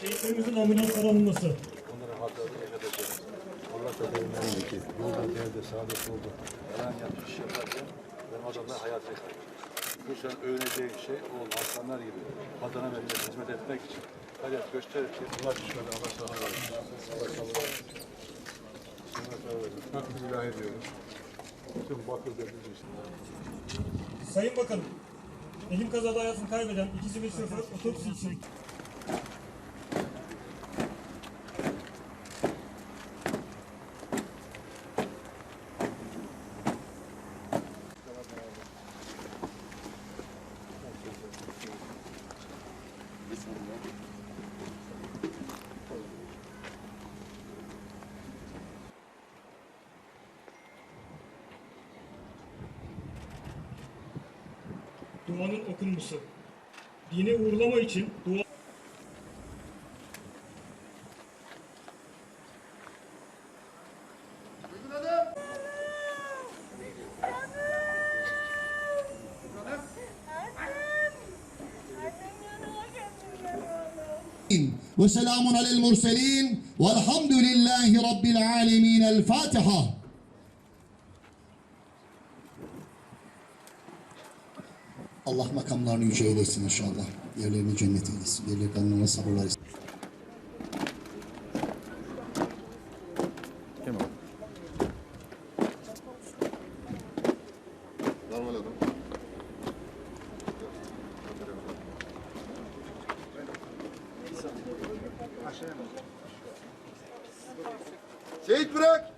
Şehitlerimizin ambulanslara alınması. Onların haklarını yaşatacağız. Allah kaderimden ki yolda geldi, sağda solda. Yalan yanlış yaparken ben o adamla hayat yaşadım. Bu sen öğreneceğin şey o aslanlar gibi vatana millete hizmet etmek için gayret gösterir ki Allah versin. Allah sana versin. Allah sana versin. Hakkı ilahi ediyorum. Tüm bakır dediğiniz için. Sayın Bakanım, elim kazada hayatını kaybeden iki sivil şoför otopsi için duanın okunması. Dini uğurlama için dua وسلام على المرسلين والحمد لله رب العالمين الفاتحة Allah makamlarını yüce eylesin inşallah. Yerlerini cennet eylesin. Yerleri kanlarına sabırlar eylesin. Şehit bırak.